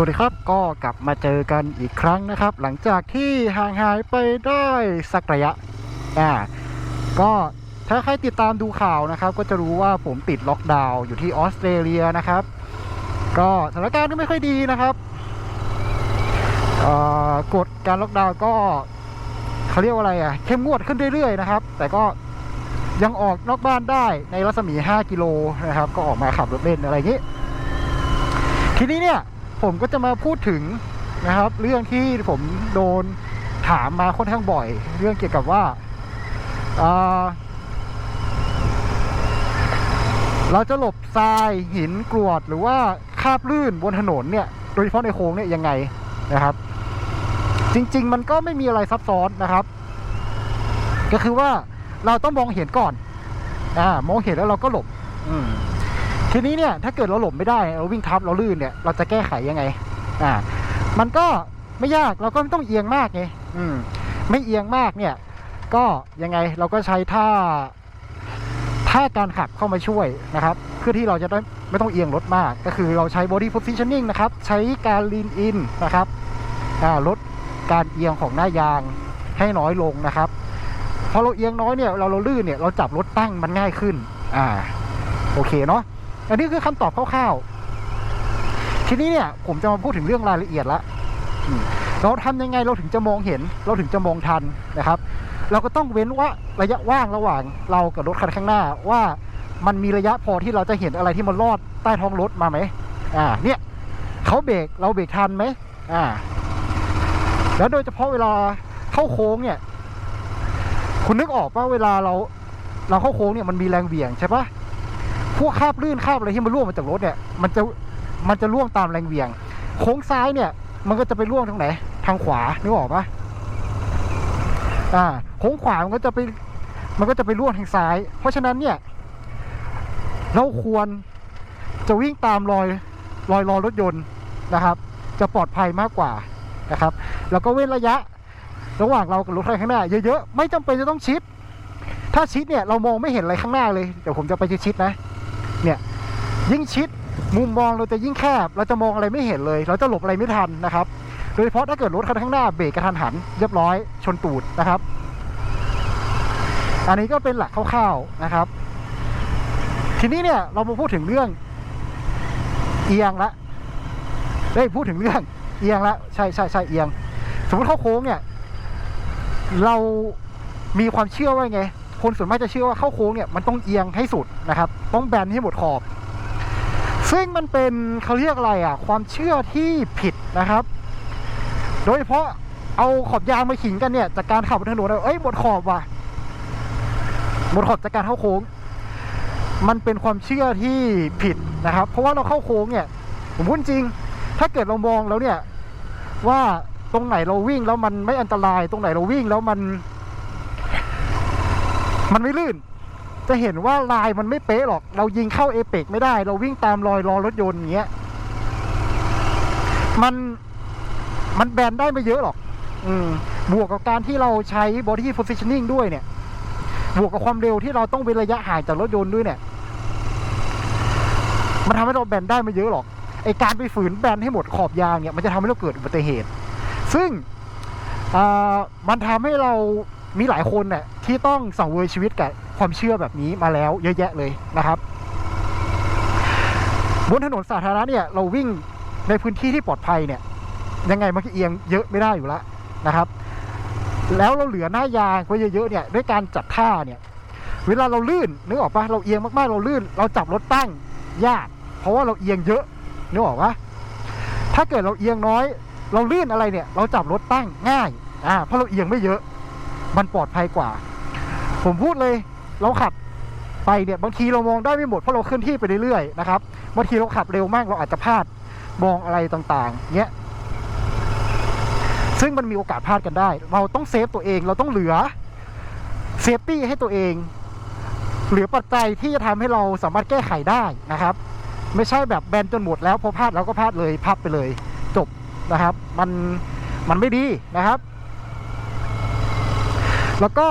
สวัสดีครับก็กลับมาเจอกันอีกครั้งนะครับ หลังจากที่ห่างหายไปได้สักระยะอ่าก็ถ้าใครติดตามดูข่าวนะครับ ก็จะรู้ว่าผมติดล็อกดาวน์อยู่ที่ออสเตรเลียนะครับ ก็สถานการณ์ก็ไม่ค่อยดีนะครับอ่อกฎการล็อกดาวน์ก็เขาเรียกว่าอะไรอะเข้มงวดขึ้นเรื่อยๆนะครับ แต่ก็ยังออกนอกบ้านได้ในรัศมี 5 กิโลนะครับ ก็ออกมาขับรถเล่นอะไรอย่างนี้ ทีนี้เนี่ย ผมก็จะมาพูดถึงนะครับ เรื่องที่ผมโดนถามมาค่อนข้างบ่อย เรื่องเกี่ยวกับว่าอ่าเราจะหลบทรายหินกรวดหรือว่าคาบลื่นบนถนนเนี่ยโดยเฉพาะในโค้งเนี่ยยังไงนะครับ จริง ๆ มันก็ไม่มีอะไรซับซ้อนนะครับ ก็คือว่าเราต้องมองเห็นก่อนอ่ามองเห็นแล้วเราก็หลบ อืม ทีนี้เนี่ยถ้าเกิดเราหลบไม่ได้เราวิ่งทับเราลื่นเนี่ยเราจะแก้ไขยังไงอ่ามันก็ไม่ยากเราก็ไม่ต้องเอียงมากไงอืมไม่เอียงมากเนี่ย ก็ยังไงเราก็ใช้ท่าท่าการขับเข้ามาช่วยนะครับ เพื่อที่เราจะได้ไม่ต้องเอียงรถมาก ก็คือเราใช้ body positioning นะครับ ใช้การ lean in นะครับอ่าลดการเอียงของหน้ายางให้น้อยลงนะครับพอเราเอียงน้อยเนี่ยเราเราลื่นเนี่ยเราจับรถตั้งมันง่ายขึ้น อ่า โอเคเนาะ อันนี้คือคำตอบคร่าวๆ ทีนี้เนี่ยผมจะมาพูดถึงเรื่องรายละเอียดละเราทำยังไงเราถึงจะมองเห็น เราถึงจะมองทันนะครับ เราก็ต้องเว้นว่าระยะว่างระหว่างเรากับรถคันข้างหน้าว่ามันมีระยะพอที่เราจะเห็นอะไรที่มันลอดใต้ท้องรถมาไหมอ่า เนี่ยเขาเบรกเราเบรกทันไหมอ่า แล้วโดยเฉพาะเวลาเข้าโค้งเนี่ย คุณนึกออกว่าเวลาเรา เราเข้าโค้งเนี่ยมันมีแรงเหวี่ยงใช่ปะ พวกคราบลื่นคราบอะไรที่มันร่วงมาจากรถเนี่ย มันจะมันจะร่วงตามแรงเหวี่ยง โค้งซ้ายเนี่ย มันก็จะไปร่วงทางไหน ทางขวานึกออกปะอ่าโค้งขวามันก็จะไปมันก็จะไปร่วงทางซ้าย เพราะฉะนั้นเนี่ย เราควรจะวิ่งตามรอยรอยรอรถยนต์นะครับ จะปลอดภัยมากกว่านะครับ แล้วก็เว้นระยะ ระหว่างเรากับรถคันข้างหน้าเยอะๆ ไม่จำเป็นจะต้องชิด ถ้าชิดเนี่ยเรามองไม่เห็นอะไรข้างหน้าเลย เดี๋ยวผมจะไปชิดๆนะ เนี่ยยิ่งชิดมุมมองเราจะยิ่งแคบ เราจะมองอะไรไม่เห็นเลย เราจะหลบอะไรไม่ทันนะครับ โดยเฉพาะถ้าเกิดรถคันข้างหน้าเบรกกระทันหันเรียบร้อยชนตูดนะครับ อันนี้ก็เป็นหลักคร่าวๆนะครับ ทีนี้เนี่ยเรามาพูดถึงเรื่องเอียงละได้พูดถึงเรื่องเอียงละใช่ใช่ใช่เอียง สมมติเข้าโค้งเนี่ย เรามีความเชื่อว่าไง คนส่วนมากจะเชื่อว่าเข้าโค้งเนี่ยมันต้องเอียงให้สุดนะครับ ต้องแบนให้หมดขอบ ซึ่งมันเป็นเขาเรียกอะไรอะ ความเชื่อที่ผิดนะครับ โดยเฉพาะเอาขอบยางมาขิงกันเนี่ยจากการขับบนถนนเอ้ยหมดขอบว่ะหมดขอบจากการเข้าโค้ง มันเป็นความเชื่อที่ผิดนะครับ เพราะว่าเราเข้าโค้งเนี่ยผมพูดจริง ถ้าเกิดเรามองแล้วเนี่ยว่าตรงไหนเราวิ่งแล้วมันไม่อันตราย ตรงไหนเราวิ่งแล้วมัน มันไม่ลื่น จะเห็นว่าลายมันไม่เป๊ะหรอก เรายิงเข้าเอเปกไม่ได้ เราวิ่งตามรอยล้อรถยนต์อย่างเงี้ย มันมันแบนได้ไม่เยอะหรอก อืม บวกกับการที่เราใช้ body positioning ด้วยเนี่ย บวกกับความเร็วที่เราต้องเว้นระยะห่างจากรถยนต์ด้วยเนี่ย มันทำให้เราแบนได้ไม่เยอะหรอก ไอการไปฝืนแบนให้หมดขอบยางเนี่ย มันจะทำให้เราเกิดอุบัติเหตุ ซึ่งมันทำให้เรา มีหลายคนเนี่ยที่ต้องสังเวยชีวิตกับความเชื่อแบบนี้มาแล้วเยอะแยะเลยนะครับบนถนนสาธารณะเนี่ยเราวิ่งในพื้นที่ที่ปลอดภัยเนี่ยยังไงมันก็เอียงเยอะไม่ได้อยู่แล้วนะครับ แล้วเราเหลือหน้ายางไว้เยอะๆเนี่ยด้วยการจัดท่าเนี่ยเวลาเราลื่นนึกออกปะเราเอียงมากๆเราลื่น เราจับรถตั้งยาก เพราะว่าเราเอียงเยอะนึกออกปะถ้าเกิดเราเอียงน้อย เราลื่นอะไรเนี่ย เราจับรถตั้งง่ายอ่าเพราะเราเอียงไม่เยอะ มันปลอดภัยกว่า ผมพูดเลยเราขับไปเนี่ยบางทีเรามองได้ไม่หมดเพราะเราเคลื่อนที่ไปเรื่อยๆนะครับบางทีเราขับเร็วมากเราอาจจะพลาดมองอะไรต่างๆเงี้ยซึ่งมันมีโอกาสพลาดกันได้ เราต้องเซฟตัวเองเราต้องเหลือเซฟตี้ให้ตัวเองเหลือปัจจัยที่จะทำให้เราสามารถแก้ไขได้นะครับ ไม่ใช่แบบแบนจนหมดแล้วพอพลาดเราก็พลาดเลยพับไปเลย จบนะครับ มันมันไม่ดีนะครับ แล้วก็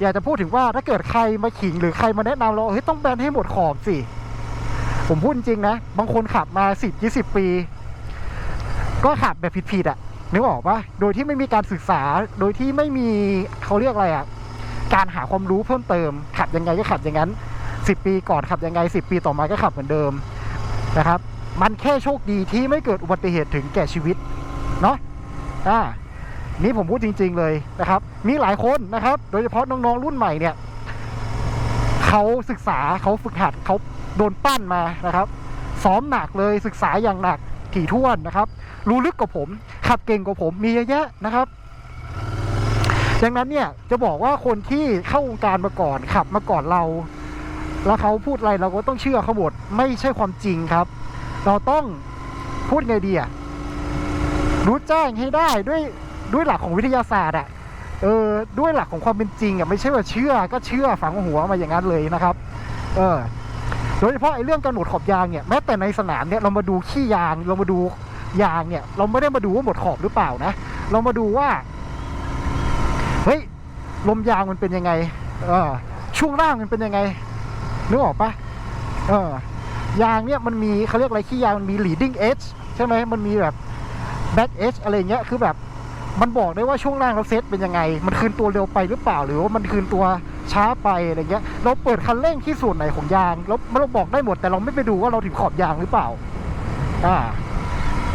อยากจะพูดถึงว่าถ้าเกิดใครมาขิงหรือใครมาแนะนำเราเฮ้ยต้องแบนให้หมดขอบสิ ผมพูดจริงนะ บางคนขับมาสิบยี่สิบปี ก็ขับแบบผิดๆอะนึกออกปะโดยที่ไม่มีการศึกษา โดยที่ไม่มีเขาเรียกอะไรอะการหาความรู้เพิ่มเติม ขับยังไงก็ขับอย่างนั้นสิบปีก่อนขับยังไงสิบปีต่อมาก็ขับเหมือนเดิมนะครับ มันแค่โชคดีที่ไม่เกิดอุบัติเหตุถึงแก่ชีวิต เนาะอ่า นี่ผมพูดจริง ๆเลยนะครับ มีหลายคนนะครับ โดยเฉพาะน้องๆรุ่นใหม่เนี่ยเขาศึกษาเขาฝึกหัดเขาโดนปั้นมานะครับ ซ้อมหนักเลยศึกษาอย่างหนักถี่ถ้วนนะครับ รู้ลึกกว่าผม ขับเก่งกว่าผมมีเยอะแยะนะครับดังนั้นเนี่ยจะบอกว่าคนที่เข้าวงการมาก่อนขับมาก่อนเรา แล้วเขาพูดอะไรเราก็ต้องเชื่อเขาหมดไม่ใช่ความจริงครับ เราต้องพูดไงดีอะรู้แจ้งให้ได้ด้วย ด้วยหลักของวิทยาศาสตร์อะเออด้วยหลักของความเป็นจริงอะไม่ใช่ว่าเชื่อก็เชื่อฝังหัวมาอย่างนั้นเลยนะครับ เออโดยเฉพาะไอ้เรื่องกำหนดขอบยางเนี่ยแม้แต่ในสนามเนี่ยเรามาดูขี้ยางเรามาดูยางเนี่ย เราไม่ได้มาดูว่าหมดขอบหรือเปล่านะ เรามาดูว่าเฮ้ยลมยางมันเป็นยังไง เออช่วงล่างมันเป็นยังไงนึกออกปะเออยางเนี่ยมันมีเขาเรียกอะไรขี้ยางมันมี leading edge ใช่ไหมมันมีแบบ back edge อะไรเงี้ยคือแบบ มันบอกได้ว่าช่วงล่างเราเซตเป็นยังไง มันคืนตัวเร็วไปหรือเปล่า หรือว่ามันคืนตัวช้าไปอะไรเงี้ย เราเปิดคันเร่งที่ส่วนไหนของยางแล้วเราบอกได้หมด แต่เราไม่ไปดูว่าเราถึงขอบยางหรือเปล่า อ่า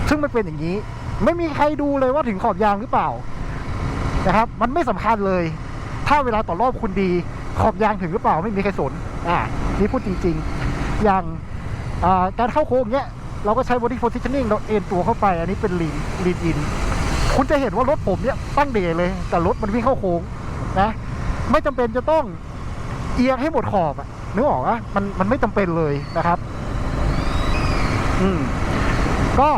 ซึ่งมันเป็นอย่างนี้ ไม่มีใครดูเลยว่าถึงขอบยางหรือเปล่า นะครับ มันไม่สำคัญเลย ถ้าเวลาต่อรอบคุณดี ขอบยางถึงหรือเปล่า ไม่มีใครสน อ่า นี่พูดจริงๆ อย่างอ่าการเข้าโค้งเนี้ย เราก็ใช้ body positioning เราเอ็นตัวเข้าไป อันนี้เป็น lean lean in คุณจะเห็นว่ารถผมเนี่ยตั้งเดเลย แต่รถมันวิ่งเข้าโค้งนะไม่จำเป็นจะต้องเอียงให้หมดขอบอะนึกออกอะมันมันไม่จำเป็นเลยนะครับ อืมก็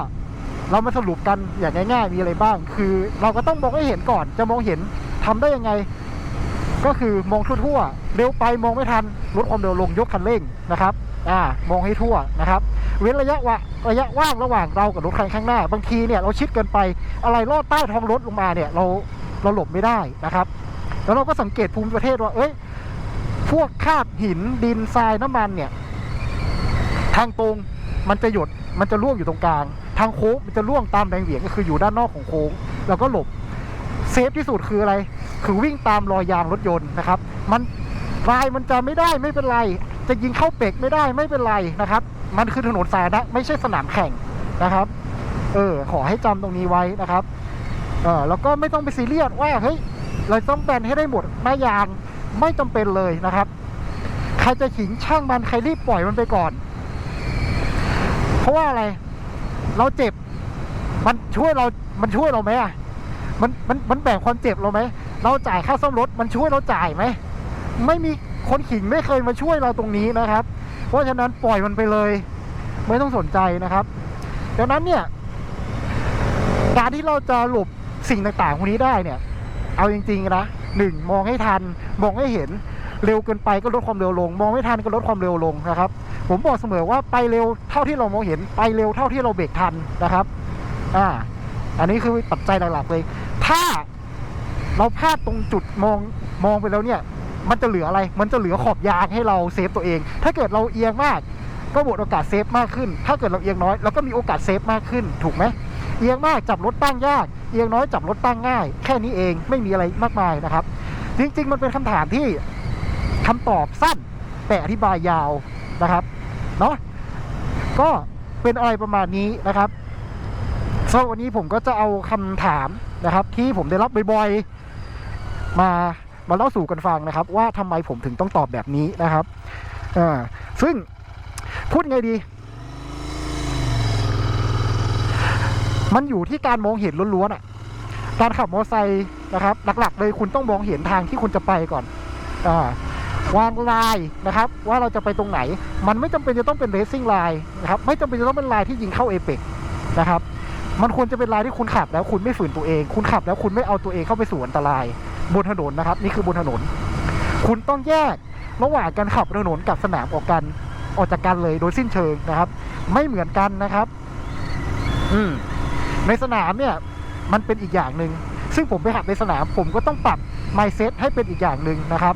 เรามาสรุปกันอย่างง่ายๆมีอะไรบ้าง คือ เราก็ต้องมองให้เห็นก่อน จะมองเห็นทำได้ยังไง ก็คือมองทั่วๆเร็วไปมองไม่ทันลดความเร็วลงยกคันเร่งนะครับ อ่ามองให้ทั่วนะครับ เว้นระยะวะระยะว่างระหว่างเรากับรถคันข้างหน้า บางทีเนี่ยเราชิดเกินไปอะไรลอดใต้ท้องรถลงมาเนี่ยเราเราหลบไม่ได้นะครับ แล้วเราก็สังเกตภูมิประเทศว่าเอ้ยพวกคาบหินดินทรายน้ำมันเนี่ย ทางตรงมันจะหยดมันจะร่วงอยู่ตรงกลาง ทางโค้งมันจะร่วงตามแรงเหวี่ยงก็คืออยู่ด้านนอกของโค้งเราก็หลบเซฟที่สุดคืออะไร คือวิ่งตามรอยยางรถยนต์นะครับ มันลายมันจะไม่ได้ไม่เป็นไร จะยิงเข้าเป็กไม่ได้ไม่เป็นไรนะครับมันคือถนนสาธารณะไม่ใช่สนามแข่งนะครับ เออ ขอให้จำตรงนี้ไว้นะครับ เออแล้วก็ไม่ต้องไปซีเรียสว่าเฮ้ยเราต้องแบนให้ได้หมดหน้ายางไม่จำเป็นเลยนะครับ ใครจะขิงช่างมันใครรีบปล่อยมันไปก่อน เพราะว่าอะไร เราเจ็บ มันช่วยเรา มันช่วยเราไหมอะ มันมันมันแบ่งความเจ็บเราไหม เราจ่ายค่าซ่อมรถมันช่วยเราจ่ายไหม ไม่มีคนขิงไม่เคยมาช่วยเราตรงนี้นะครับ ราะฉะนั้นปล่อยมันไปเลย ไม่ต้องสนใจนะครับ ดังนั้นเนี่ย การที่เราจะหลบสิ่งต่างๆพวกนี้ได้เนี่ย เอาจริงๆนะหนึ่งมองให้ทันมองให้เห็นเร็วเกินไปก็ลดความเร็วลง มองไม่ทันก็ลดความเร็วลงนะครับ ผมบอกเสมอว่าไปเร็วเท่าที่เรามองเห็นไปเร็วเท่าที่เราเบรกทันนะครับอ่าอันนี้คือปัจจัยหลักๆเลย ถ้าเราพลาดตรงจุดมองมองไปแล้วเนี่ย มันจะเหลืออะไร มันจะเหลือขอบยางให้เราเซฟตัวเอง ถ้าเกิดเราเอียงมากก็บดโอกาสเซฟมากขึ้น ถ้าเกิดเราเอียงน้อยเราก็มีโอกาสเซฟมากขึ้น ถูกไหม เอียงมากจับรถตั้งยาก เอียงน้อยจับรถตั้งง่าย แค่นี้เอง ไม่มีอะไรมากมายนะครับ จริง ๆ มันเป็นคำถามที่คำตอบสั้น แต่อธิบายยาวนะครับ เนาะ ก็เป็นอะไรประมาณนี้นะครับสำหรับวันนี้ผมก็จะเอาคำถามนะครับ ที่ผมได้รับบ่อยๆ มา มาเล่าสู่กันฟังนะครับ ว่าทำไมผมถึงต้องตอบแบบนี้นะครับอ่าซึ่งพูดไงดี มันอยู่ที่การมองเห็นล้วนๆอะ การขับมอเตอร์ไซค์นะครับ หลักๆเลยคุณต้องมองเห็นทางที่คุณจะไปก่อนอ่าวางลายนะครับ ว่าเราจะไปตรงไหน มันไม่จำเป็นจะต้องเป็นเรซิ่งไลน์นะครับ ไม่จำเป็นจะต้องเป็นลายที่ยิงเข้าเอเปกนะครับ มันควรจะเป็นลายที่คุณขับแล้วคุณไม่ฝืนตัวเอง คุณขับแล้วคุณไม่เอาตัวเองเข้าไปสู่อันตราย บนถนนนะครับ นี่คือบนถนน คุณต้องแยกระหว่างการขับถนนกับสนามออกกันออกจากกันเลยโดยสิ้นเชิงนะครับ ไม่เหมือนกันนะครับ อืมในสนามเนี่ย มันเป็นอีกอย่างหนึ่งซึ่งผมไปขับในสนาม ผมก็ต้องปรับ mindset ให้เป็นอีกอย่างหนึ่งนะครับ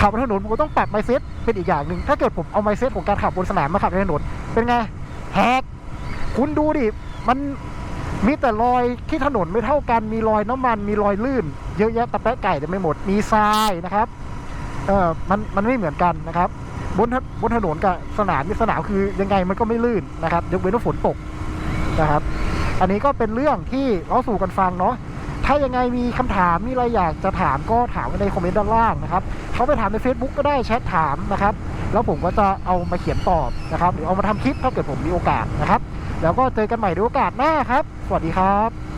ขับบนถนนผมก็ต้องปรับ mindset เป็นอีกอย่างหนึ่งถ้าเกิดผมเอา mindset ของการขับบนสนามมาขับในถนนเป็นไงแฮกคุณดูดิมัน มีแต่รอยที่ถนนไม่เท่ากัน มีรอยน้ำมัน มีรอยลื่น เยอะแยะตะแปะไก่เต็มไปหมด มีทรายนะครับ เออมันมันไม่เหมือนกันนะครับ บนบนถนนกับสนามมีสนามคือยังไงมันก็ไม่ลื่นนะครับ ยกเว้นว่าฝนตกนะครับ อันนี้ก็เป็นเรื่องที่เราสู่กันฟังเนาะ ถ้ายังไงมีคำถามมีอะไรอยากจะถามก็ถามในคอมเมนต์ด้านล่างนะครับ เขาไปถามใน Facebook ก็ได้แชทถามนะครับ แล้วผมก็จะเอามาเขียนตอบนะครับ หรือเอามาทำคลิปถ้าเกิดผมมีโอกาสนะครับ แล้วก็เจอกันใหม่ในโอกาสหน้าครับ สวัสดีครับ